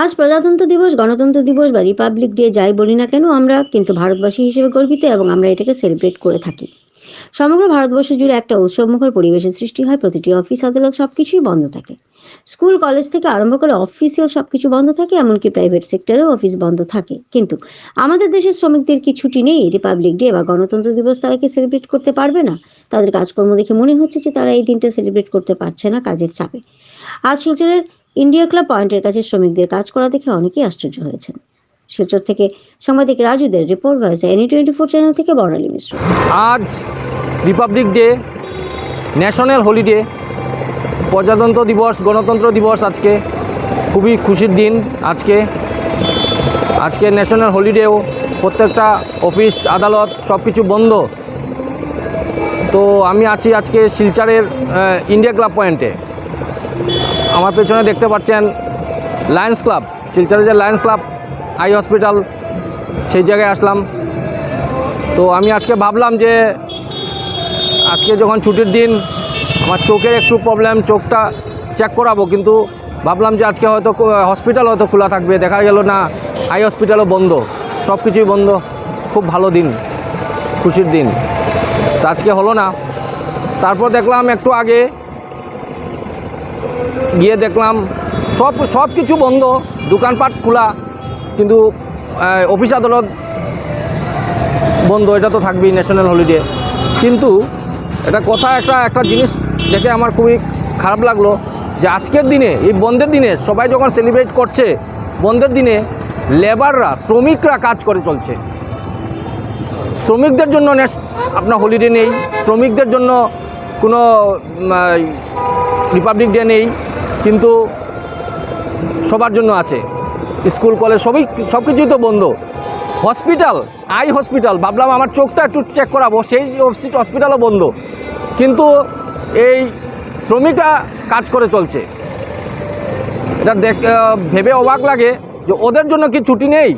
আজ প্রজাতন্ত্র দিবস, গণতন্ত্র দিবস বা রিপাবলিক ডে যাই বলি না কেন, আমরা কিন্তু ভারতবাসী হিসেবে গর্বিত এবং আমরা এটাকে সেলিব্রেট করে থাকি। সমগ্র ভারতবর্ষ জুড়ে একটা উৎসবমুখর পরিবেশের সৃষ্টি হয়, প্রতিটি অফিস, আদালত সবকিছুই বন্ধ থাকে। স্কুল, কলেজ থেকে আরম্ভ করে অফিসিয়াল সবকিছু বন্ধ থাকে, এমনকি প্রাইভেট সেক্টরেও অফিস বন্ধ থাকে। কিন্তু আমাদের দেশের শ্রমিকদের কি ছুটি নেই? রিপাবলিক ডে বা গণতন্ত্র দিবস তারা কি সেলিব্রেট করতে পারবে না? তাদের কাজকর্ম দেখে মনে হচ্ছে যে তারা এই দিনটা সেলিব্রেট করতে পারছে না কাজের চাপে। আজ শিলচরের ইন্ডিয়া ক্লাব পয়েন্টের কাছে শ্রমিকদের কাজ করা দেখে অনেকেই আশ্চর্য হয়েছেন। শিলচর থেকে সাংবাদিক রাজুদের report voice any twenty four channel থেকে বর্ণালী মিশ্র। আজ রিপাবলিক ডে ন্যাশনাল হলিডে প্রজাতন্ত্র দিবস, গণতন্ত্র দিবস আজকে। খুবই খুশির দিন আজকে। আজকে ন্যাশনাল হলিডেও প্রত্যেকটা অফিস, আদালত সব কিছু বন্ধ। তো আমি আছি আজকে শিলচারের ইন্ডিয়া ক্লাব পয়েন্টে আমার পেছনে দেখতে পাচ্ছেন লায়ন্স ক্লাব শিলচরের যে লায়ন্স ক্লাব আই হসপিটাল সেই জায়গায় আসলাম। তো আমি আজকে ভাবলাম যে আজকে যখন ছুটির দিন, আমার চোখের একটু প্রবলেম চোখটা চেক করাবো, কিন্তু ভাবলাম যে আজকে হয়তো হসপিটাল হয়তো খোলা থাকবে, দেখা গেল না আই হসপিটালও বন্ধ সব কিছুই বন্ধ, খুব ভালো দিন, খুশির দিন। তো আজকে হলো না। তারপর দেখলাম একটু আগে গিয়ে দেখলাম সব সব কিছু বন্ধ, দোকানপাট খোলা, কিন্তু অফিস আদালত বন্ধ, এটা তো থাকবেই ন্যাশনাল হলিডে কিন্তু এটা কথা, একটা একটা জিনিস দেখে আমার খুবই খারাপ লাগল যে আজকের দিনে, এই বন্ধের দিনে সবাই যখন সেলিব্রেট করছে, বন্ধের দিনে লেবাররা শ্রমিকরা কাজ করে চলছে। শ্রমিকদের জন্য আপনার হলিডে নেই, শ্রমিকদের জন্য কোনো রিপাবলিক ডে নেই কিন্তু সবার জন্য আছে। স্কুল, কলেজ সবই সব কিছুই তো বন্ধ। Hospital, eye hospital. ভাবলাম আমার চোখটা একটু চেক করাবো, সেই হসপি- হসপিটালও বন্ধ। কিন্তু এই শ্রমিকরা কাজ করে চলছে। এটা দেখ ভেবে অবাক লাগে যে ওদের জন্য কি ছুটি নেই?